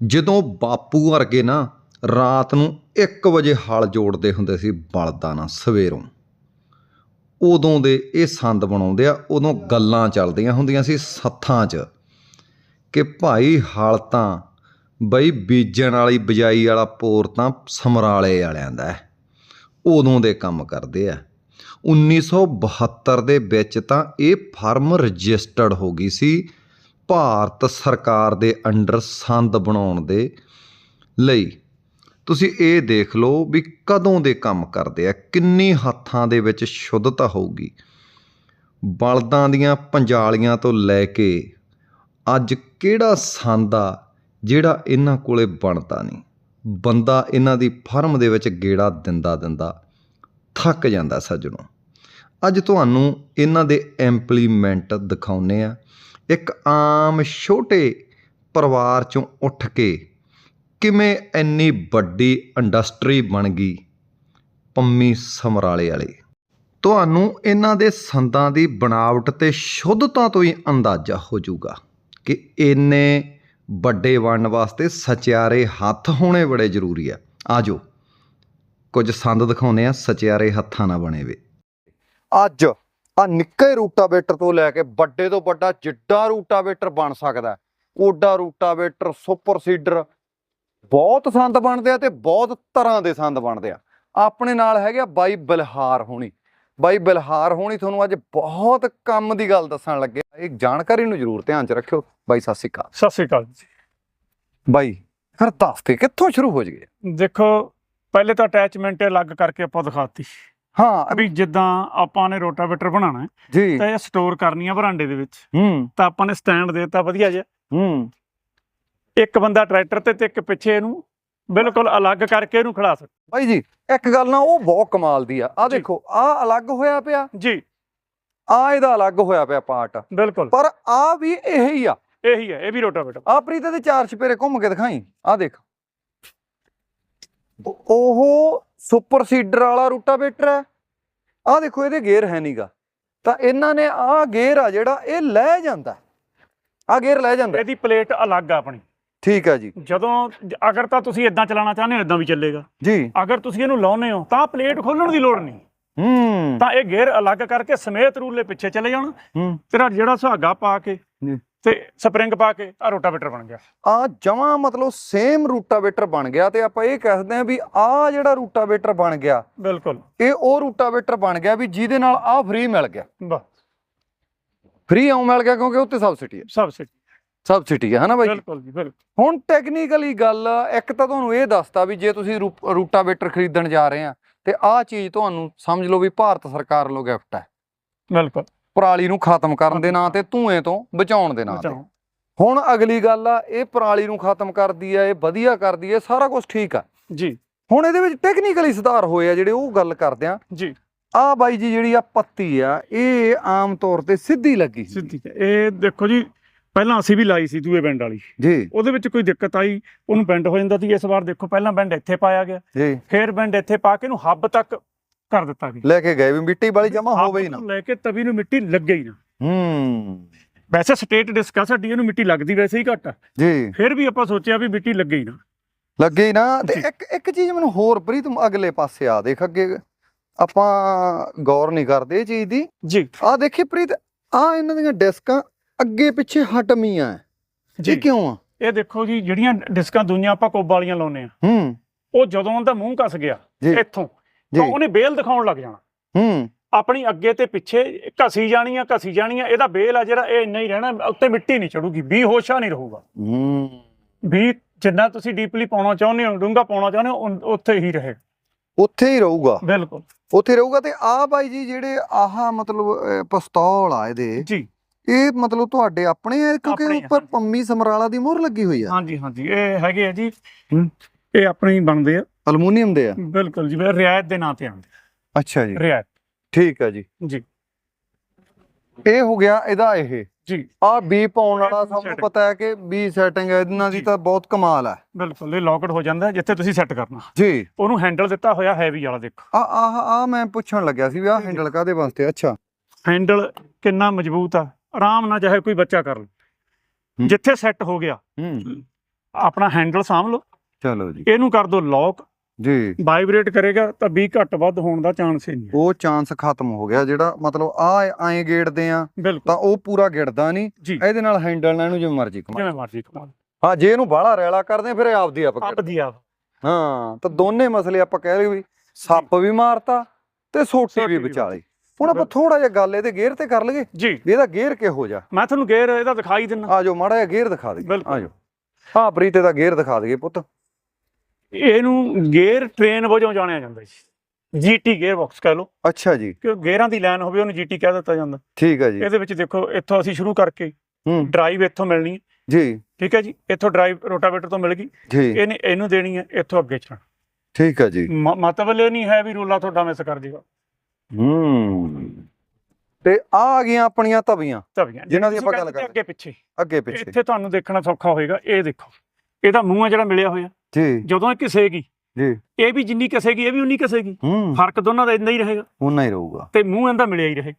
ਜਦੋਂ ਬਾਪੂ ਵਰਗੇ ਨਾ ਰਾਤ ਨੂੰ 1 ਵਜੇ ਹਲ ਜੋੜਦੇ ਹੁੰਦੇ ਸੀ ਬਲਦਾਂ ਨਾਲ ਸਵੇਰੋਂ, ਉਦੋਂ ਦੇ ਇਹ ਸੰਦ ਬਣਾਉਂਦੇ ਆ, ਉਦੋਂ ਗੱਲਾਂ ਚੱਲਦੀਆਂ ਹੁੰਦੀਆਂ ਸੀ ਸੱਥਾਂ 'ਚ ਕਿ ਭਾਈ ਹਲ ਤਾਂ ਬਈ ਬੀਜਣ ਵਾਲੀ ਬਜਾਈ ਵਾਲਾ ਪੋਰ ਤਾਂ ਸਮਰਾਲੇ ਵਾਲਿਆਂ ਦਾ ਹੈ, ਉਦੋਂ ਦੇ ਕੰਮ ਕਰਦੇ ਆ। 1972 ਦੇ ਵਿੱਚ ਤਾਂ ਇਹ ਫਰਮ ਰਜਿਸਟਰਡ ਹੋ ਗਈ ਸੀ ਭਾਰਤ ਸਰਕਾਰ ਦੇ ਅੰਡਰ ਸੰਦ ਬਣਾਉਣ ਦੇ ਲਈ। ਤੁਸੀਂ ਇਹ ਦੇਖ ਲਓ ਵੀ ਕਦੋਂ ਦੇ ਕੰਮ ਕਰਦੇ ਆ, ਕਿੰਨੀ ਹੱਥਾਂ ਦੇ ਵਿੱਚ ਸ਼ੁੱਧਤਾ ਹੋਊਗੀ। ਬਲਦਾਂ ਦੀਆਂ ਪੰਜਾਲੀਆਂ ਤੋਂ ਲੈ ਕੇ ਅੱਜ ਕਿਹੜਾ ਸੰਦ ਆ ਜਿਹੜਾ ਇਹਨਾਂ ਕੋਲੇ ਬਣਦਾ ਨਹੀਂ? ਬੰਦਾ ਇਹਨਾਂ ਦੀ ਫਰਮ ਦੇ ਵਿੱਚ ਗੇੜਾ ਦਿੰਦਾ ਦਿੰਦਾ ਥੱਕ ਜਾਂਦਾ ਸੱਜਣੋ। ਅੱਜ ਤੁਹਾਨੂੰ ਇਹਨਾਂ ਦੇ ਇੰਪਲੀਮੈਂਟ ਦਿਖਾਉਨੇ ਆ। ਇੱਕ ਆਮ ਛੋਟੇ ਪਰਿਵਾਰ ਚੋਂ ਉੱਠ ਕੇ ਕਿਵੇਂ ਇੰਨੀ ਵੱਡੀ ਇੰਡਸਟਰੀ ਬਣ ਗਈ ਪੰਮੀ ਸਮਰਾਲੇ ਵਾਲੇ? ਤੁਹਾਨੂੰ ਇਹਨਾਂ ਦੇ ਸੰਦਾਂ ਦੀ ਬਣਾਵਟ ਤੇ ਸ਼ੁੱਧਤਾ ਤੋਂ ਹੀ ਅੰਦਾਜ਼ਾ ਹੋ ਜਾਊਗਾ ਕਿ ਇੰਨੇ ਵੱਡੇ ਬਣਨ ਵਾਸਤੇ ਸਚਿਆਰੇ ਹੱਥ ਹੋਣੇ ਬੜੇ ਜ਼ਰੂਰੀ ਆ। ਆਜੋ, ਕੁਝ ਸੰਦ ਦਿਖਾਉਨੇ ਆ ਸਚਿਆਰੇ ਹੱਥਾਂ ਨਾਲ ਬਣੇ ਵੇ ਅੱਜ ਆ ਨਿੱਕੇ ਰੂਟਾਵੇਟਰ ਤੋਂ ਲੈ ਕੇ ਵੱਡੇ ਤੋਂ ਵੱਡਾ ਜਿੱਡਾ ਰੂਟਾਵੇਟਰ ਬਣ ਸਕਦਾ ਓਡਾ ਰੂਟਾਵੇਟਰ ਸੁਪਰ ਸੀਡਰ ਬਹੁਤ ਸੰਦ ਬਣਦੇ ਆ ਤੇ ਬਹੁਤ ਤਰ੍ਹਾਂ ਦੇ ਸੰਦ ਬਣਦੇ ਆ। ਆਪਣੇ ਨਾਲ ਹੈਗੇ ਆ ਬਾਈ ਬਲਹਾਰ ਹੋਣੀ। ਬਾਈ ਬਲਹਾਰ ਹੋਣੀ ਤੁਹਾਨੂੰ ਅੱਜ ਬਹੁਤ ਕੰਮ ਦੀ ਗੱਲ ਦੱਸਣ ਲੱਗੇ। ਇਹ ਜਾਣਕਾਰੀ ਨੂੰ ਜ਼ਰੂਰ ਧਿਆਨ ਚ ਰੱਖਿਓ। ਬਾਈ ਸਤਿ ਸ਼੍ਰੀ ਅਕਾਲ। ਸਤਿ ਸ੍ਰੀ ਅਕਾਲ ਜੀ। ਬਾਈ ਫਿਰ ਦੱਸ ਕੇ ਕਿੱਥੋਂ ਸ਼ੁਰੂ ਹੋ ਜਗੇ? ਦੇਖੋ ਪਹਿਲੇ ਤਾਂ ਅਟੈਚਮੈਂਟ ਅਲੱਗ ਕਰਕੇ ਆਪਾਂ ਦਿਖਾਤੀ। ਹਾਂ ਵੀ ਜਿੱਦਾਂ ਆਪਾਂ ਨੇ ਰੋਟਾਵੇਟਰ ਬਣਾਉਣਾ ਹੈ ਤਾਂ ਇਹ ਸਟੋਰ ਕਰਨੀ ਆ ਬਰਾਂਡੇ ਦੇ ਵਿੱਚ। ਹੂੰ। ਤਾਂ ਆਪਾਂ ਨੇ ਸਟੈਂਡ ਦੇਤਾ ਵਧੀਆ ਜਿਹਾ। ਹੂੰ। ਇੱਕ ਬੰਦਾ ਟਰੈਕਟਰ ਤੇ ਤੇ ਇੱਕ ਪਿੱਛੇ ਇਹਨੂੰ ਬਿਲਕੁਲ ਅਲੱਗ ਕਰਕੇ ਇਹਨੂੰ ਖੜਾ ਸਕ ਬਾਈ ਜੀ ਇੱਕ ਗੱਲ ਨਾ ਉਹ ਬਹੁਤ ਕਮਾਲ ਦੀ ਆ। ਆ। ਦੇਖੋ ਆ ਅਲੱਗ ਹੋਇਆ ਪਿਆ। ਜੀ। ਆ ਇਹਦਾ ਅਲੱਗ ਹੋਇਆ ਪਿਆ ਪਾਰਟ। ਬਿਲਕੁਲ। ਪਰ ਆ ਵੀ ਇਹ ਆ। ਇਹੀ ਹੈ ਇਹ ਵੀ ਰੋਟਾਵੇਟਰ। ਆ ਪ੍ਰੀਤ ਦੇ ਚਾਰ ਛਪੇਰੇ ਘੁੰਮ ਕੇ ਦਿਖਾਈ। ਆ ਦੇਖ। ਉਹ- ਸੁਪਰ ਸੀਡਰ ਵਾਲਾ ਰੂਟਾਵੇਟਰ ਹੈ। ਆ ਦੇਖੋ ਇਹਦੇ ਗੇਅਰ ਹੈ ਨਹੀਂਗਾ ਤਾਂ ਇਹਨਾਂ ਨੇ ਆ ਗੇਅਰ ਆ ਜਿਹੜਾ ਇਹ ਲੈ ਜਾਂਦਾ ਆ ਗੇਅਰ ਲੈ ਜਾਂਦਾ ਇਹਦੀ ਪਲੇਟ ਅਲੱਗ ਆ ਆਪਣੀ। ਠੀਕ ਹੈ ਜੀ। ਜਦੋਂ ਅਗਰ ਤਾਂ ਤੁਸੀਂ ਇਦਾਂ ਚਲਾਉਣਾ ਚਾਹੁੰਦੇ ਹੋ ਇਦਾਂ ਵੀ ਚੱਲੇਗਾ। ਜੀ। ਅਗਰ ਤੁਸੀਂ ਇਹਨੂੰ ਲਾਉਨੇ ਹੋ ਤਾਂ ਪਲੇਟ ਖੋਲਣ ਦੀ ਲੋੜ ਨਹੀਂ। ਹੂੰ। ਤਾਂ ਇਹ ਗੇਅਰ ਅਲੱਗ ਕਰਕੇ ਸਮੇਤ ਰੂਲੇ ਪਿੱਛੇ ਚਲੇ ਜਾਣ। ਤੇਰਾ ਜਿਹੜਾ ਸੁਹਾਗਾ ਪਾ ਕੇ। ਤੇ ਸਪਰਿੰਗ ਪਾ ਕੇ ਆ ਰੋਟਾਵੇਟਰ ਬਣ ਗਿਆ। ਆ ਜਮਾਂ ਮਤਲਬ ਸੇਮ ਰੂਟਾਵੇਟਰ ਬਣ ਗਿਆ ਤੇ ਆਪਾਂ ਇਹ ਕਹਿ ਹਾਂ ਵੀ ਆ ਜਿਹੜਾ ਰੂਟਾਵੇਟਰ ਬਣ ਗਿਆ ਬਿਲਕੁਲ। ਇਹ ਉਹ ਰੂਟਾਵੇਟਰ ਬਣ ਗਿਆ ਵੀ ਜਿਹਦੇ ਨਾਲ ਆ ਫ੍ਰੀ ਮਿਲ ਗਿਆ। ਬਸ। ਫ੍ਰੀ ਆਉਂ ਮਿਲ ਗਿਆ ਕਿਉਂਕਿ ਉੱਤੇ ਸਬਸਿਡੀ ਹੈ। ਸਭ ਸਿੱਟ ਸਬਸਿਡੀ ਹੈ ਹਨਾ ਬਾਈ ਬਿਲਕੁਲ ਜੀ ਬਿਲਕੁਲ। ਹੁਣ ਟੈਕਨੀਕਲੀ ਗੱਲ ਇੱਕ ਤਾਂ ਤੁਹਾਨੂੰ ਇਹ ਦੱਸਤਾ ਵੀ ਜੇ ਤੁਸੀਂ ਰੂਟਾਵੇਟਰ ਖਰੀਦਣ ਜਾ ਰਹੇ ਆ ਤੇ ਆਹ ਚੀਜ਼ ਤੁਹਾਨੂੰ ਸਮਝ ਲਓ ਵੀ ਭਾਰਤ ਸਰਕਾਰ ਵੱਲੋਂ ਗਿਫਟ ਹੈ। ਬਿਲਕੁਲ। ਪਰਾਲੀ ਨੂੰ ਖਤਮ ਕਰਨ ਦੇ ਨਾਂ ਤੇ ਧੂਏ ਤੋਂ ਬਚਾਉਣ ਦੇ ਨਾਂ ਤੇ। ਹੁਣ ਅਗਲੀ ਗੱਲ ਆ ਇਹ ਪਰਾਲੀ ਨੂੰ ਖਤਮ ਕਰਦੀ ਆ ਇਹ ਵਧੀਆ ਕਰਦੀ ਆ ਸਾਰਾ ਕੁਝ ਠੀਕ ਆ। ਜੀ। ਹੁਣ ਇਹਦੇ ਵਿੱਚ ਟੈਕਨੀਕਲੀ ਸੁਧਾਰ ਹੋਏ ਆ ਜਿਹੜੇ ਉਹ ਗੱਲ ਕਰਦੇ ਆ। ਜੀ। ਆ ਬਾਈ ਜੀ ਜਿਹੜੀ ਆ ਪੱਤੀ ਆ ਇਹ ਆਮ ਤੌਰ ਤੇ ਸਿੱਧੀ ਲੱਗੀ। ਸਿੱਧੀ। ਇਹ ਦੇਖੋ ਜੀ ਪਹਿਲਾਂ ਅਸੀਂ ਵੀ ਲਾਈ ਸੀ ਦੂਏ ਬੈਂਡ ਵਾਲੀ। ਜੀ। ਉਹਦੇ ਵਿੱਚ ਕੋਈ ਦਿੱਕਤ ਆਈ ਉਹਨੂੰ ਬੈਂਡ ਹੋ ਜਾਂਦਾ ਸੀ। ਇਸ ਵਾਰ ਦੇਖੋ ਪਹਿਲਾਂ ਬੈਂਡ ਇੱਥੇ ਪਾਇਆ ਗਿਆ। ਜੀ। ਫਿਰ ਬੈਂਡ ਇੱਥੇ ਪਾ ਕੇ ਇਹਨੂੰ ਹੱਬ ਤੱਕ ਕਰ ਦਿੱਤਾ ਗਿਆ ਲੈ ਕੇ ਗਏ ਵੀ ਮਿੱਟੀ ਵਾਲੀ ਜਮਾ ਹੋਵੇ ਹੀ ਨਾ। ਲੈ ਕੇ ਤਵੀ ਨੂੰ ਮਿੱਟੀ ਲੱਗੇ ਹੀ ਨਾ। ਹੂੰ। ਵੈਸੇ ਸਟੇਟ ਡਿਸਕ ਆ ਸਾਡੀ ਇਹਨੂੰ ਮਿੱਟੀ ਲੱਗਦੀ ਵੈਸੇ ਹੀ ਘੱਟ ਜੀ। ਫਿਰ ਵੀ ਆਪਾਂ ਸੋਚਿਆ ਵੀ ਮਿੱਟੀ ਲੱਗੇ ਹੀ ਨਾ। ਲੱਗੇ ਹੀ ਨਾ। ਤੇ। ਇੱਕ ਇੱਕ ਚੀਜ਼ ਮੈਨੂੰ ਹੋਰ ਪ੍ਰੀਤ ਅਗਲੇ ਪਾਸੇ ਆ ਦੇਖ ਅੱਗੇ। ਆਪਾਂ ਗੌਰ ਨਹੀਂ ਕਰਦੇ ਇਹ ਚੀਜ਼ ਦੀ। ਜੀ। ਆ ਦੇਖੀ ਪ੍ਰੀਤ ਆ ਇਹਨਾਂ ਦੀਆਂ ਡਿਸਕਾਂ ਅੱਗੇ ਪਿੱਛੇ ਹਟਮੀਆਂ ਜੀ। ਕਿਉਂ ਆ? ਇਹ ਦੇਖੋ ਜੀ ਜਿਹੜੀਆਂ ਡਿਸਕਾਂ ਦੁਨੀਆ ਆਪਾਂ ਕੋਬ ਵਾਲੀਆਂ ਲਾਉਨੇ ਆ। ਹੂੰ। ਉਹ ਜਦੋਂ ਉਹਦਾ ਮੂੰਹ ਕੱਸ ਗਿਆ। ਇੱਥੋਂ। ਤਾਂ ਉਹਨੇ ਬੇਲ ਦਿਖਾਉਣ ਲੱਗ ਜਾਣਾ। ਹੂੰ। ਆਪਣੀ ਅੱਗੇ ਤੇ ਪਿੱਛੇ ਘਸੀ ਜਾਣੀ ਆ ਘਸੀ ਜਾਣੀ ਆ ਇਹਦਾ ਬੇਲ ਆ ਜਿਹੜਾ ਇਹ ਇੰਨਾ ਹੀ ਰਹਿਣਾ ਉੱਤੇ ਮਿੱਟੀ ਨਹੀਂ ਚੜੂਗੀ ਵੀ ਹੋਸ਼ਾ ਨਹੀਂ ਰਹੂਗਾ। ਹੂੰ। ਵੀ ਜਿੰਨਾ ਤੁਸੀਂ ਡੀਪਲੀ ਪਾਉਣਾ ਚਾਹੁੰਦੇ ਹੋ ਡੂੰਘਾ ਪਾਉਣਾ ਚਾਹੁੰਦੇ ਹੋ ਉੱਥੇ ਹੀ ਰਹੇ। ਉੱਥੇ ਹੀ ਰਹੂਗਾ। ਬਿਲਕੁਲ। ਉੱਥੇ ਰਹੂਗਾ ਤੇ ਆ ਬਾਈ ਜੀ ਜਿਹੜੇ ਆਹ ਮਤਲਬ ਪਿਸਤੌਲ ਆ ਇਹਦੇ ਜੀ। ਇਹ ਮਤਲਬ ਤੁਹਾਡੇ ਆਪਣੇ ਆ ਕਿਉਂਕਿ ਉੱਪਰ। ਪੰਮੀ ਸਮਰਾਲਾ ਦੀ ਮੋਹਰ ਲੱਗੀ ਹੋਈ ਆ? ਹਾਂਜੀ ਹਾਂਜੀ ਇਹ ਹੈਗੇ ਆ ਜੀ। ਇਹ ਆਪਣੇ ਹੀ ਬਣਦੇ ਆ। ਅਲਮੂਨੀਅਮ ਦੇ ਆ? ਬਿਲਕੁਲ ਜੀ ਵੀ ਰਿਆਇਤ ਦੇ ਨਾਂ ਤੇ ਆਉਂਦੇ ਅੱਛਾ ਜੀ। ਆ। ਰਿਆਇਤ। ਠੀਕ ਹੈ ਜੀ। ਜੀ। ਇਹ ਹੋ ਗਿਆ ਇਹਦਾ ਇਹ। ਜੀ। ਆ ਬੀ ਪਾਉਣ ਵਾਲਾ ਸਭ ਨੂੰ। ਪਤਾ ਹੈ ਕਿ ਬੀ ਸੈਟਿੰਗ ਇਹਨਾਂ ਦੀ। ਤਾਂ ਬਹੁਤ ਕਮਾਲ ਹੈ। ਬਿਲਕੁਲ ਇਹ ਲੌਕਡ ਹੋ ਜਾਂਦਾ ਜਿੱਥੇ ਤੁਸੀਂ ਸੈੱਟ ਕਰਨਾ। ਜੀ। ਉਹਨੂੰ ਹੈਂਡਲ ਦਿੱਤਾ ਹੋਇਆ ਹੈਵੀ ਵਾਲਾ ਦੇਖੋ। ਆ ਆ ਆ ਮੈਂ ਪੁੱਛਣ ਲੱਗਿਆ ਸੀ ਵੀ ਆ। ਹੈਂਡਲ ਕਾਦੇ ਵਾਸਤੇ ਅੱਛਾ। ਹੈਂਡਲ ਕਿੰਨਾ ਮਜ਼ਬੂਤ ਆ। ਆਰਾਮ ਨਾਲ ਚਾਹੇ ਕੋਈ ਬੱਚਾ ਕਰ ਲੇ। ਹੂੰ। ਜਿੱਥੇ ਸੈੱਟ ਹੋ ਗਿਆ ਹੂੰ। ਆਪਣਾ ਹੈਂਡਲ ਸਾਂਭ ਲਓ। ਚਲੋ ਜੀ। ਇਹਨੂੰ ਕਰ ਦਿਓ ਲੌਕ ਜੀ। ਵਾਈਬ੍ਰੇਟ ਕਰੇਗਾ ਤਾਂ 20 ਘੱਟ ਵੱਧ ਹੋਣ ਦਾ ਚਾਂਸ ਹੀ ਨਹੀਂ ਹੈ। ਉਹ ਚਾਂਸ ਖਤਮ ਹੋ ਗਿਆ ਜਿਹੜਾ ਮਤਲਬ ਆ ਐਂ ਗੇੜਦੇ ਆ ਬਿਲਕੁਲ। ਤਾਂ ਉਹ ਪੂਰਾ ਗਿੜਦਾ ਨਹੀਂ। ਜੀ। ਇਹਦੇ ਨਾਲ ਹੈਂਡਲ ਨਾਲ ਇਹਨੂੰ ਜਿਵੇਂ ਮਰਜ਼ੀ ਘੁਮਾ ਜਿਵੇਂ ਮਰਜ਼ੀ ਕਮਾਲ ਹਾਂ ਜੇ ਇਹਨੂੰ ਬਾਹਲਾ ਰੈਲਾ ਕਰਦੇ ਆ, ਫਿਰ ਇਹ ਆਪਦੀ ਆਪ ਆਪ ਗਿੜਦਾ। ਦੀ ਆਪ। ਹਾਂ ਤਾਂ ਦੋਨੇ ਮਸਲੇ ਆਪਾਂ ਕਹਿ ਲਈਏ ਵੀ ਸੱਪ ਵੀ ਮਾਰਤਾ ਤੇ ਸੋਟੀ ਸੋਟੀ ਵੀ ਵੀ ਵਿਚਾਲੀ। ਹੁਣ ਆਪਾਂ ਬਿਲਕੁਲ। ਥੋੜਾ ਜਿਹਾ ਗੱਲ ਇਹਦੇ ਗੇਅਰ ਤੇ ਕਰ ਲਈਏ। ਜੀ। ਵੀ ਇਹਦਾ ਗੇਅਰ ਕਿਹੋ ਜਿਹਾ? ਮੈਂ ਤੁਹਾਨੂੰ ਗੇਰ ਇਹਦਾ ਦਿਖਾਈ ਦਿੰਨਾ ਆ ਜਾਓ ਮਾੜਾ ਜਿਹਾ ਗੇਅਰ ਦਿਖਾ ਦਈਏ ਬਿਲਕੁਲ। ਆ ਜਾਓ। ਹਾਂ ਪ੍ਰੀਤ ਇਹਦਾ ਗੇਅਰ ਦਿਖਾ ਦਈਏ ਪੁੱਤ। ਇਹਨੂੰ ਗੇਅਰ ਟ੍ਰੇਨ ਵਜੋਂ ਜਾਣਿਆ ਜਾਂਦਾ ਜੀ। ਜੀਟੀ ਗੇਅਰ ਬਾਕਸ ਕਹਿ ਲਓ। ਅੱਛਾ ਜੀ। ਕਿ ਗੇਅਰਾਂ ਦੀ ਲਾਈਨ ਹੋਵੇ ਉਹਨੂੰ ਜੀਟੀ ਕਹਿ ਦਿੱਤਾ ਜਾਂਦਾ। ਠੀਕ ਹੈ ਜੀ। ਇਹਦੇ ਵਿੱਚ ਦੇਖੋ ਇੱਥੋਂ ਅਸੀਂ ਸ਼ੁਰੂ ਕਰਕੇ ਹੂੰ। ਡਰਾਈਵ ਇੱਥੋਂ ਮਿਲਣੀ ਹੈ। ਜੀ। ਠੀਕ ਹੈ ਜੀ। ਇੱਥੋਂ ਡਰਾਈਵ ਰੋਟਾਵੇਟਰ ਤੋਂ ਮਿਲ ਗਈ। ਇਹਨੇ ਇਹਨੂੰ ਦੇਣੀ ਹੈ ਇੱਥੋਂ ਅੱਗੇ ਚੜ੍ਹਨਾ ਠੀਕ ਹੈ ਜੀ। ਮਤਲਬ ਇਹ ਨਹੀਂ ਹੈ ਵੀ ਰੋਲਾ ਤੁਹਾਡਾ ਮਿਸ ਕਰ ਜੇਗਾ। ਹੂੰ। ਤੇ ਆ ਆ ਗਈਆਂ ਆਪਣੀਆਂ ਤਵੀਆਂ ਤਵੀਆਂ। ਜਿਨ੍ਹਾਂ ਦੀ ਆਪਾਂ ਗੱਲ ਕਰਦੇ। ਅੱਗੇ ਪਿੱਛੇ। ਅੱਗੇ ਪਿੱਛੇ। ਇੱਥੇ ਤੁਹਾਨੂੰ ਦੇਖਣਾ ਸੌਖਾ ਹੋਏਗਾ। ਇਹ ਦੇਖੋ। ਇਹਦਾ ਮੂੰਹ ਹੈ ਜਿਹੜਾ ਮਿਲਿਆ ਹੋਇਆ। ਜੀ। ਜਦੋਂ ਇਹ ਘਿਸੇਗੀ ਜੀ। ਇਹ ਵੀ ਜਿੰਨੀ ਘਿਸੇਗੀ ਇਹ ਵੀ ਉਨੀ ਘਿਸੇਗੀ। ਹੂੰ। ਫ਼ਰਕ ਦੋਨਾਂ ਦਾ ਇੰਨਾ ਹੀ ਰਹੇਗਾ। ਉਨਾ ਹੀ ਰਹੂਗਾ। ਤੇ ਮੂੰਹ ਇਹਦਾ ਮਿਲਿਆ ਹੀ ਰਹੇ।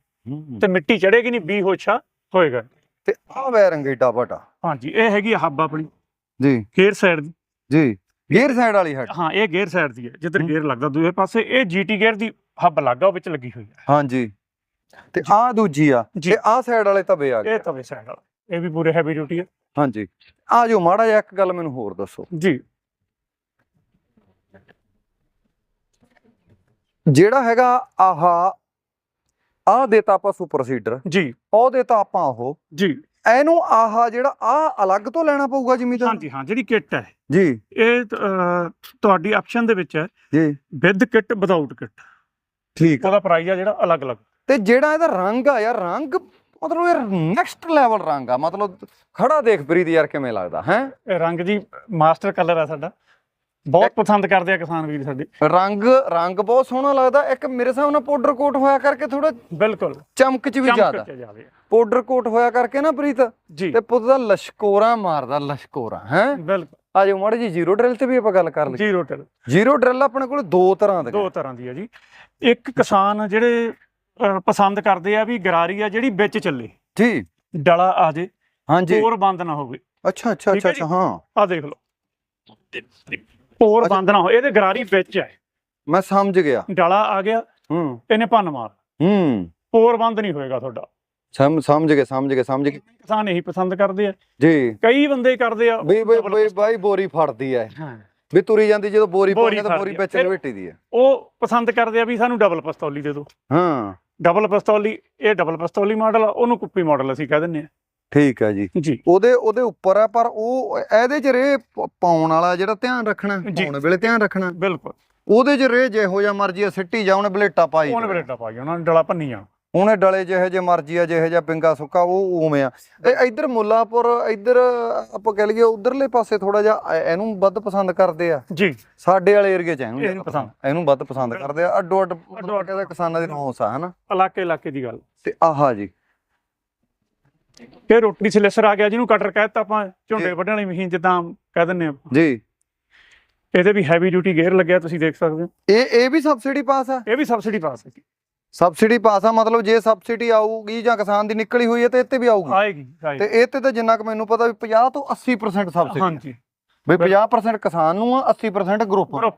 ਤੇ ਮਿੱਟੀ ਚੜੇਗੀ ਨਹੀਂ ਬੀ ਹੋਛਾ ਹੋਏਗਾ। ਤੇ ਆ ਵੈਰਿੰਗ ਏਡਾ ਵੱਡਾ ਹਾਂਜੀ ਇਹ ਹੈਗੀ ਹੱਬ ਆਪਣੀ। ਜੀ। ਗੇਅਰ ਸਾਈਡ ਦੀ। ਜੀ। ਗੇਅਰ ਸਾਈਡ ਵਾਲੀ ਹੈਡ ਹਾਂ ਇਹ ਗੇਅਰ ਸਾਈਡ ਦੀ ਹੈ। ਜਿੱਧਰ। ਗੇਅਰ ਲੱਗਦਾ ਦੂਏ ਪਾਸੇ ਇਹ ਜੀਟੀ ਗੇਅਰ ਦੀ ਹੱਬ ਲੱਗਾ ਉਹ ਵਿੱਚ ਲੱਗੀ ਹੋਈ ਹੈ। ਹਾਂਜੀ। ਤੇ ਆ ਦੂਜੀ ਆ। ਤੇ ਆ ਸਾਈਡ ਵਾਲੇ ਤਵੇ ਆ ਗਏ। ਇਹ ਤਵੇ ਸਾਈਡ ਵਾਲਾ। ਇਹ ਵੀ ਪੂਰੇ ਹੈਵੀ ਡਿਊਟੀ ਹੈ ਹਾਂਜੀ। ਆ ਜੋ ਮਾੜਾ ਜਿਹਾ ਇੱਕ ਗੱਲ ਮੈਨੂੰ ਹੋਰ ਦੱਸੋ। ਜੀ। ਜਿਹੜਾ ਹੈਗਾ ਆਹਾ ਆ ਦੇਤਾ ਆਪਾਂ ਸੁਪਰ ਸੀਡਰ ਜੀ। ਉਹ ਦੇਤਾ ਆਪਾਂ ਉਹ। ਜੀ। ਇਹਨੂੰ ਆਹਾ ਜਿਹੜਾ ਆ ਅਲੱਗ ਤੋਂ ਲੈਣਾ ਪਊਗਾ ਜ਼ਿਮੀਦਾਰ ਹਾਂਜੀ ਹਾਂ ਜਿਹੜੀ ਕਿੱਟ ਹੈ। ਜੀ। ਇਹ ਤੁਹਾਡੀ ਆਪਸ਼ਨ ਦੇ ਵਿੱਚ ਹੈ ਜੀ। With kit without kit. ਠੀਕ ਉਹਦਾ ਪ੍ਰਾਈਸ ਆ ਜਿਹੜਾ ਅਲੱਗ-ਅਲੱਗ। ਤੇ ਜਿਹੜਾ ਇਹਦਾ ਰੰਗ ਆ ਯਾਰ ਰੰਗ ਮਤਲਬ ਯਾਰ ਨੈਕਸਟ ਲੈਵਲ ਰੰਗ ਆ। ਮਤਲਬ ਖੜਾ ਦੇਖ ਪ੍ਰੀਤ ਯਾਰ ਕਿਵੇਂ ਲੱਗਦਾ ਹੈ? ਇਹ ਰੰਗ ਜੀ ਮਾਸਟਰ ਕਲਰ ਆ ਸਾਡਾ। ਬਹੁਤ ਪਸੰਦ ਕਰਦੇ ਆ ਕਿਸਾਨ ਵੀਰ ਸਾਡੇ। ਰੰਗ ਰੰਗ ਬਹੁਤ ਸੋਹਣਾ ਲੱਗਦਾ। ਇੱਕ ਮੇਰੇ ਹਿਸਾਬ ਨਾਲ ਪਾਊਡਰ ਕੋਟ ਹੋਇਆ ਕਰਕੇ ਥੋੜਾ ਬਿਲਕੁਲ। ਚਮਕ ਚ ਵੀ ਜ਼ਿਆਦਾ। ਪਾਊਡਰ ਕੋਟ ਹੋਇਆ ਕਰਕੇ ਨਾ ਪ੍ਰੀਤ ਤੇ ਪੁੱਤ ਦਾ ਲਸ਼ਕੋਰਾ ਮਾਰਦਾ ਲਸ਼ਕੋਰਾ ਹੈ? ਬਿਲਕੁਲ। ਆ ਜਾਓ ਮਾੜੀ ਜੀ ਜ਼ੀਰੋ ਡਰਿਲ ਤੇ ਵੀ ਆਪਾਂ ਗੱਲ ਕਰ ਲਈ ਜ਼ੀਰੋ ਟਿਲ ਜ਼ੀਰੋ ਡਰਿਲ ਆਪਣੇ ਕੋਲ ਦੋ ਤਰ੍ਹਾਂ ਦੇ ਦੋ ਤਰ੍ਹਾਂ ਦੀ ਹੈ ਜੀ। ਇੱਕ ਕਿਸਾਨ ਜਿਹੜੇ ਪਸੰਦ ਕਰਦੇ ਆ ਵੀ ਗਰਾਰੀ ਆ ਜਿਹੜੀ ਵਿੱਚ ਚੱਲੇ। ਜੀ। ਡਲਾ ਆ ਜੇ। ਹਾਂਜੀ। ਪੋਰ ਬੰਦ ਨਾ ਹੋਵੇ। ਅੱਛਾ ਅੱਛਾ ਅੱਛਾ ਹਾਂ। ਆ ਦੇਖ ਲਓ। ਪੋਰ। ਬੰਦ ਨਾ ਹੋਵੇ ਇਹਦੇ ਗਰਾਰੀ ਵਿੱਚ ਹੈ। ਮੈਂ ਸਮਝ ਗਿਆ। ਡਲਾ ਆ ਗਿਆ ਹੂੰ। ਇਹਨੇ ਭੰਨ ਮਾਰ। ਹੂੰ। ਪੋਰ ਬੰਦ ਨਹੀਂ ਹੋਏਗਾ ਤੁਹਾਡਾ। ਸਮ ਸਮਝ ਗਏ ਸਮਝ ਗਏ ਸਮਝ ਗਏ। ਕਿਸਾਨ ਇਹੀ ਪਸੰਦ ਕਰਦੇ ਆ। ਜੀ। ਕਈ ਬੰਦੇ ਕਰਦੇ ਆ ਬਈ ਬਈ ਬਈ ਬੋਰੀ ਫੜਦੀ ਹਾਂ। ਵੀ ਤੁਰੀ ਜਾਂਦੀ ਜਦੋਂ ਬੋਰੀ ਪਾਉਂਦੇ ਤਾਂ ਬੋਰੀ ਆ। ਵਿੱਚ ਲਪੇਟੀ ਦੀ ਐ। ਉਹ ਪਸੰਦ ਕਰਦੇ ਆ ਵੀ ਸਾਨੂੰ ਡਬਲ ਪਿਸਤੌਲੀ ਦੇ ਦਿਓ। ਹਾਂ। ਡਬਲ ਪਿਸਤੌਲੀ ਇਹ ਡਬਲ ਪਿਸਤੌਲੀ ਮਾਡਲ ਆ ਉਹਨੂੰ ਕੁੱਪੀ ਮਾਡਲ ਅਸੀਂ ਕਹਿ ਦਿੰਨੇ ਆ। ਠੀਕ ਹੈ ਜੀ। ਜੀ। ਉਹਦੇ ਉਹਦੇ ਉੱਪਰ ਆ ਪਰ ਉਹ ਇਹਦੇ ਚ ਰੇ ਪਾਉਣ ਵਾਲਾ ਜਿਹੜਾ ਧਿਆਨ ਰੱਖਣਾ ਜੀ। ਪਾਉਣ ਵੇਲੇ ਧਿਆਨ ਰੱਖਣਾ। ਬਿਲਕੁਲ। ਉਹਦੇ ਚ ਰੇ ਜਿਹੋ ਜਿਹਾ ਮਰਜ਼ੀ ਆ ਸਿੱਟੀ ਜਾ ਉਹਨੇ ਬਲੇਟਾ ਪਾਈ ਉਹਨੇ। ਬਲੇਟਾ ਪਾ ਗਿਆ ਉਹਨਾਂ ਨੇ ਡਲਾ ਭੰਨੀ ਜਾਣਾ ਉਹਨੇ ਡਲੇ ਜਿਹੇ ਜੇ ਮਰਜ਼ੀ ਆ ਜਿਹੇ ਜਿਹਾ ਪਿੰਗਾ ਸੁੱਕਾ ਉਹ ਉਵੇਂ ਆ। ਇਹ ਇੱਧਰ ਮੁੱਲਾਪੁਰ ਇੱਧਰ ਆਪਾਂ ਕਹਿ ਲਈਏ ਉਧਰਲੇ ਪਾਸੇ ਥੋੜਾ ਜਿਹਾ ਇਹ- ਇਹਨੂੰ ਵੱਧ ਪਸੰਦ ਕਰਦੇ ਆ। ਜੀ। ਸਾਡੇ ਵਾਲੇ ਏਰੀਏ ਚ ਇਹਨੂੰ ਪਸੰਦ। ਇਹਨੂੰ ਵੱਧ ਪਸੰਦ ਕਰਦੇ ਆ। ਅੱਡੋ ਅੱਡ ਅੱਡੋ ਕਿਸਾਨਾਂ ਦੀ ਨੌਸ ਆ ਹਨਾ। ਇਲਾਕੇ ਇਲਾਕੇ ਦੀ ਗੱਲ। ਤੇ ਆਹਾ ਜੀ। ਇਹ ਰੋਟਰੀ ਸਲੇਸਰ ਆ ਗਿਆ ਜਿਹਨੂੰ ਕਟਰ ਕਹਿ ਦਿੱਤਾ ਆਪਾਂ। ਝੁੰਡੇ ਵੱਢਣ ਵਾਲੀ ਮਸ਼ੀਨ ਜਿੱਦਾਂ ਕਹਿ ਦਿੰਨੇ ਆ। ਜੀ। ਇਹਦੇ ਵੀ ਹੈਵੀ ਡਿਊਟੀ ਗੇਅਰ ਲੱਗਿਆ ਤੁਸੀਂ ਦੇਖ ਸਕਦੇ ਹੋ। ਇਹ ਇਹ ਵੀ ਸਬਸਿਡੀ ਪਾਸ ਆ? ਇਹ ਵੀ ਸਬਸਿਡੀ ਪਾਸ ਹੈ ਸਬਸਿਡੀ ਪਾਸ ਆ ਮਤਲਬ ਜੇ ਸਬਸਿਡੀ ਆਊਗੀ ਜਾਂ ਕਿਸਾਨ ਦੀ ਨਿਕਲੀ ਹੋਈ ਹੈ ਤੇ ਇੱਥੇ ਵੀ ਆਊਗੀ। ਆਏਗੀ ਤੇ ਇਹ ਤੇ ਤਾਂ ਜਿੰਨਾ ਕੁ ਮੈਨੂੰ ਪਤਾ ਵੀ 50 ਤੋਂ 80% ਸਬਸਿਡੀ ਹਾਂਜੀ। ਵੀ 50% ਕਿਸਾਨ ਨੂੰ ਆ 80% ਗਰੁੱਪ ਗਰੁੱਪ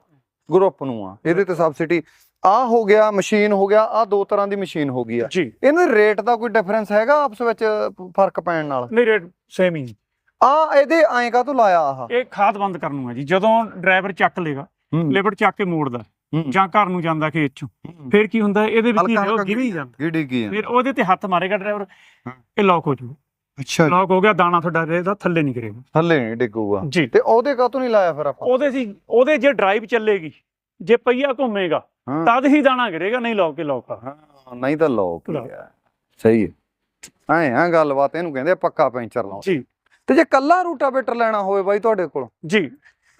ਗਰੁੱਪ ਨੂੰ ਆ। ਇਹਦੇ ਤੇ ਸਬਸਿਡੀ ਆ ਹੋ ਗਿਆ ਮਸ਼ੀਨ ਹੋ ਗਿਆ ਆ ਦੋ ਤਰ੍ਹਾਂ ਦੀ ਮਸ਼ੀਨ ਹੋ ਗਈ ਆ। ਜੀ। ਇਹਨਾਂ ਦੇ ਰੇਟ ਦਾ ਕੋਈ ਡਿਫਰੈਂਸ ਹੈਗਾ ਆਪਸ ਵਿੱਚ ਫ਼ਰਕ ਪੈਣ ਨਾਲ? ਨਹੀਂ ਰੇਟ ਸੇਮ ਹੀ। ਆ ਇਹਦੇ ਐਂ ਕਾ ਤੋਂ ਲਾਇਆ ਆਹ? ਇਹ ਖਾਦ ਬੰਦ ਕਰਨ ਨੂੰ ਹੈ ਜੀ। ਜਦੋਂ ਡਰਾਈਵਰ ਚੱਕ ਲੇਗਾ ਲੇਬਰ ਚੱਕ ਕੇ ਮੋੜਦਾ। ਜਾਂ ਘਰ ਨੂੰ ਜਾਂਦਾ ਖੇਤ ਚੋਂ ਫਿਰ ਕੀ ਹੁੰਦਾ? ਇਹਦੇ ਵਿੱਚ ਉਹ ਗਿਰੀ ਜਾਂਦਾ। ਗਿੜੀ ਕੀ ਫਿਰ ਉਹਦੇ ਤੇ ਹੱਥ ਮਾਰੇਗਾ ਡਰਾਈਵਰ। ਇਹ ਲੌਕ ਹੋ ਜੂ ਅੱਛਾ। ਲੌਕ ਹੋ ਗਿਆ ਦਾਣਾ ਤੁਹਾਡਾ ਇਹਦਾ ਥੱਲੇ ਨਹੀਂ ਕਰੇਗਾ ਥੱਲੇ ਨਹੀਂ ਡਿੱਗੂਗਾ। ਜੀ। ਤੇ ਉਹਦੇ ਕਾ ਤੋਂ ਨਹੀਂ ਲਾਇਆ ਫਿਰ ਆਪਾਂ? ਉਹਦੇ ਸੀ ਉਹਦੇ ਜੇ ਡਰਾਈਵ ਚੱਲੇਗੀ ਜੇ ਪਹੀਆ ਘੁੰਮੇਗਾ। ਤਦ ਹੀ ਦਾਣਾ ਗਿਰੇਗਾ ਨਹੀਂ ਲੌਕ ਕੇ ਲੌਕ ਆ। ਹਾਂ ਨਹੀਂ ਤਾਂ ਲੋਕ। ਆ। ਸਹੀ ਹੈ। ਐ ਆ ਗੱਲਬਾਤ ਇਹਨੂੰ ਕਹਿੰਦੇ ਆ ਪੱਕਾ ਪੈਂਚਰ ਲਾਉਣਾ। ਜੀ। ਤੇ ਜੇ ਕੱਲਾ ਰੂਟਾਵੇਟਰ ਲੈਣਾ ਹੋਵੇ ਬਾਈ ਤੁਹਾਡੇ ਕੋਲ? ਜੀ।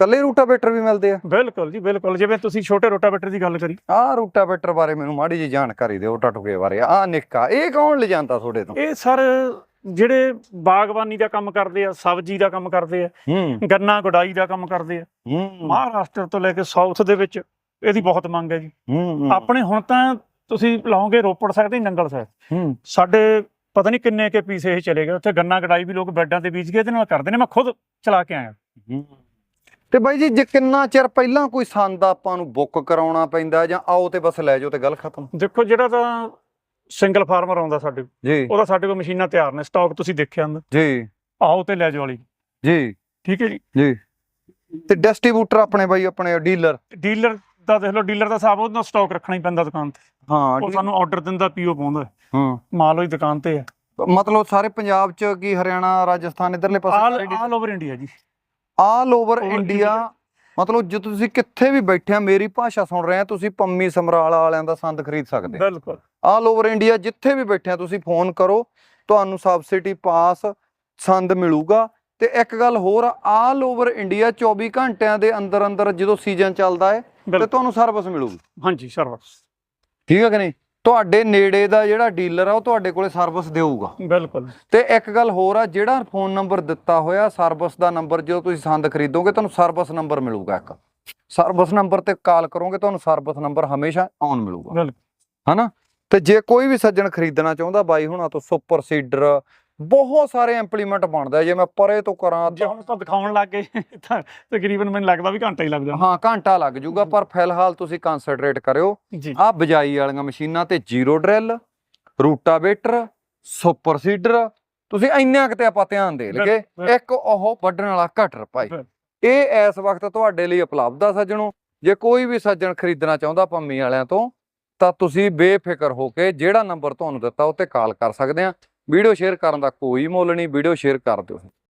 ਕੱਲੇ ਰੂਟਾਵੇਟਰ ਵੀ ਮਿਲਦੇ ਆ? ਬਿਲਕੁਲ ਜੀ ਬਿਲਕੁਲ। ਜਿਵੇਂ ਤੁਸੀਂ ਛੋਟੇ ਰੋਟਾਵੇਟਰ ਦੀ ਗੱਲ ਕਰੀ। ਆਹ ਰੂਟਾਵੇਟਰ ਬਾਰੇ ਮੈਨੂੰ ਮਾੜੀ ਜੀ ਜਾਣਕਾਰੀ ਦਿਓ ਟਟੂਕੇ ਬਾਰੇ। ਆ ਨਿੱਕਾ ਇਹ ਕੌਣ ਲਿਜਾਂਦਾ ਤੁਹਾਡੇ ਤੋਂ? ਇਹ ਸਰ ਜਿਹੜੇ ਬਾਗਬਾਨੀ ਦਾ ਕੰਮ ਕਰਦੇ ਆ ਸਬਜ਼ੀ ਦਾ ਕੰਮ ਕਰਦੇ ਆ ਗੰਨਾ ਗੁਡਾਈ ਦਾ ਕੰਮ ਕਰਦੇ ਆ। ਮਹਾਰਾਸ਼ਟਰ ਤੋਂ ਲੈ ਕੇ ਸਾਊਥ ਦੇ ਵਿੱਚ ਇਹਦੀ ਬਹੁਤ ਮੰਗ ਹੈ ਜੀ। ਹੂੰ ਆਪਣੇ ਹੁਣ ਤਾਂ ਤੁਸੀਂ ਲਾਓਗੇ ਰੋਪੜ ਸਾਈਡ ਤੇ ਨੰਗਲ ਸਾਈਡ। ਸਾਡੇ ਪਤਾ ਨਹੀਂ ਕਿੰਨੇ ਕੇ ਪੀਸ ਇਹ ਚਲੇ ਗਏ। ਉੱਥੇ ਗੰਨਾ ਕਢਾਈ ਵੀ ਲੋਕ ਬੈੱਡਾਂ ਤੇ ਬੀਜ ਕੇ ਇਹਦੇ ਨਾਲ ਕਰਦੇ ਨੇ। ਮੈਂ ਖੁਦ ਚਲਾ ਕੇ ਆਇਆ। ਤੇ ਬਾਈ ਜੀ ਜੇ ਕਿੰਨਾ ਚਿਰ ਪਹਿਲਾਂ ਕੋਈ ਸੰਦ ਆਪਾਂ ਨੂੰ ਬੁੱਕ ਕਰਾਉਣਾ ਪੈਂਦਾ ਜਾਂ ਆਓ ਤੇ ਬਸ ਲੈ ਜਾਓ ਤੇ ਗੱਲ ਖਤਮ। ਦੇਖੋ ਜਿਹੜਾ ਤਾਂ ਸਿੰਗਲ ਫਾਰਮਰ ਆਉਂਦਾ ਸਾਡੇ ਕੋਲ, ਜੀ। ਉਹਦਾ ਸਾਡੇ ਕੋਲ ਮਸ਼ੀਨਾਂ ਤਿਆਰ ਨੇ। ਸਟਾਕ ਤੁਸੀਂ ਦੇਖਿਆ ਅੰਦਰ ਜੀ। ਆਓ ਤੇ ਲੈ ਜਾਓ ਵਾਲੀ। ਜੀ। ਠੀਕ ਹੈ ਜੀ। ਜੀ। ਤੇ ਡਿਸਟ੍ਰੀਬਿਊਟਰ ਆਪਣੇ ਬਾਈ ਆਪਣੇ ਡੀਲਰ ਡੀਲਰ ਦਾ ਦੇਖ ਲਓ ਡੀਲਰ ਦਾ ਹਿਸਾਬ ਉਹਦਾ ਸਟਾਕ ਰੱਖਣਾ ਹੀ ਪੈਂਦਾ ਦੁਕਾਨ ਤੇ। ਹਾਂ ਉਹ ਸਾਨੂੰ ਆਰਡਰ ਦਿੰਦਾ ਪੀਓ ਪਾਉਂਦਾ। ਹਾਂ। ਮਾਲ ਉਹਦੀ ਦੁਕਾਨ ਤੇ ਹੈ ਮਤਲਬ ਸਾਰੇ ਪੰਜਾਬ ਚ ਕੀ ਹਰਿਆਣਾ ਰਾਜਸਥਾਨ ਇਧਰਲੇ ਪਾਸੇ ਆਲ ਓਵਰ ਇੰਡੀਆ ਜੀ। All over India. ਮਤਲਬ ਜੇ ਤੁਸੀਂ ਕਿੱਥੇ ਵੀ ਬੈਠੇ ਆ ਮੇਰੀ ਭਾਸ਼ਾ ਸੁਣ ਰਹੇ ਆ ਤੁਸੀਂ ਪੰਮੀ ਸਮਰਾਲਾ ਵਾਲਿਆਂ ਦਾ ਸੰਦ ਖਰੀਦ ਸਕਦੇ ਆ। ਬਿਲਕੁਲ। ਆਲ ਓਵਰ ਇੰਡੀਆ ਜਿੱਥੇ ਵੀ ਬੈਠੇ ਆ ਤੁਸੀਂ ਫੋਨ ਕਰੋ ਤੁਹਾਨੂੰ ਸਬਸਿਡੀ ਪਾਸ ਸੰਦ ਮਿਲੂਗਾ। ਤੇ ਇੱਕ ਗੱਲ ਹੋਰ ਆਲ ਓਵਰ ਇੰਡੀਆ 24 ਘੰਟਿਆਂ ਦੇ ਅੰਦਰ ਅੰਦਰ ਜਦੋਂ ਸੀਜ਼ਨ ਚੱਲਦਾ ਹੈ ਤੇ ਤੁਹਾਨੂੰ ਸਰਵਿਸ ਮਿਲੂਗੀ। ਹਾਂਜੀ ਸਰਵਿਸ ਠੀਕ ਹੈ ਕਿ ਨਹੀਂ? ਤੁਹਾਡੇ ਨੇੜੇ ਦਾ ਜਿਹੜਾ ਡੀਲਰ ਆ ਉਹ ਤੁਹਾਡੇ ਕੋਲੇ ਸਰਵਿਸ ਦੇਊਗਾ। ਬਿਲਕੁਲ। ਤੇ ਇੱਕ ਗੱਲ ਹੋਰ ਆ ਜਿਹੜਾ ਫੋਨ ਨੰਬਰ ਦਿੱਤਾ ਹੋਇਆ ਸਰਵਿਸ ਦਾ ਨੰਬਰ ਜਦੋਂ ਤੁਸੀਂ ਸੰਦ ਖਰੀਦੋਗੇ ਤੁਹਾਨੂੰ ਸਰਵਿਸ ਨੰਬਰ ਮਿਲੂਗਾ ਇੱਕ। ਸਰਵਿਸ ਨੰਬਰ ਤੇ ਕਾਲ ਕਰੋਗੇ ਤੁਹਾਨੂੰ ਸਰਵਿਸ ਨੰਬਰ ਹਮੇਸ਼ਾ ਔਨ ਮਿਲੂਗਾ। ਬਿਲਕੁਲ। ਹਨਾ? ਤੇ ਜੇ ਕੋਈ ਵੀ ਸੱਜਣ ਖਰੀਦਣਾ ਚਾਹੁੰਦਾ ਬਾਈ ਹੁਣਾਂ ਤੋਂ ਸੁਪਰ ਸੀਡਰ ਬਹੁਤ ਸਾਰੇ ਇੰਪਲੀਮੈਂਟ ਬਣਦਾ ਜੇ ਮੈਂ ਪਰੇ ਤੋਂ ਕਰਾਂ ਜੇ ਹੁਣ ਤਾਂ ਦਿਖਾਉਣ ਲੱਗ ਗਏ ਤਾਂ ਤਕਰੀਬਨ ਮੈਨੂੰ ਲੱਗਦਾ ਵੀ ਘੰਟਾ ਹੀ ਲੱਗ ਜਾਣਾ। ਹਾਂ ਘੰਟਾ ਲੱਗ ਜਾਊਗਾ ਪਰ ਫਿਲਹਾਲ ਤੁਸੀਂ ਕਨਸੈਂਟਰੇਟ ਕਰਿਓ। ਆ ਬਜਾਈ ਵਾਲੀਆਂ ਮਸ਼ੀਨਾਂ ਤੇ zero drill rotavator super seeder ਤੁਸੀਂ ਇੰਨਿਆਂ ਕਿਤੇ ਆਪਾਂ ਧਿਆਨ ਦੇ ਬਿਲ- ਇੱਕ ਉਹ ਵੱਢਣ ਵਾਲਾ ਕਟਰ ਭਾਈ। ਇਹ ਇਸ ਵਕਤ ਤੁਹਾਡੇ ਲਈ ਉਪਲਬਧ ਆ ਸੱਜਣੋ। ਜੇ ਕੋਈ ਵੀ ਸੱਜਣ ਖਰੀਦਣਾ ਚਾਹੁੰਦਾ ਪੰਮੀ ਵਾਲਿਆਂ ਤੋਂ ਤਾਂ ਤੁਸੀਂ ਬੇਫਿਕਰ ਹੋ ਕੇ ਜਿਹੜਾ ਨੰਬਰ ਤੁਹਾਨੂੰ ਦਿੱਤਾ ਉੱਤੇ ਕਾਲ ਕਰ ਸਕਦੇ ਆ। ਵੀਡੀਓ ਸ਼ੇਅਰ ਕਰਨ ਦਾ ਕੋਈ ਮੁੱਲ ਨਹੀਂ ਵੀਡੀਓ ਸ਼ੇਅਰ ਕਰ ਦਿਓ।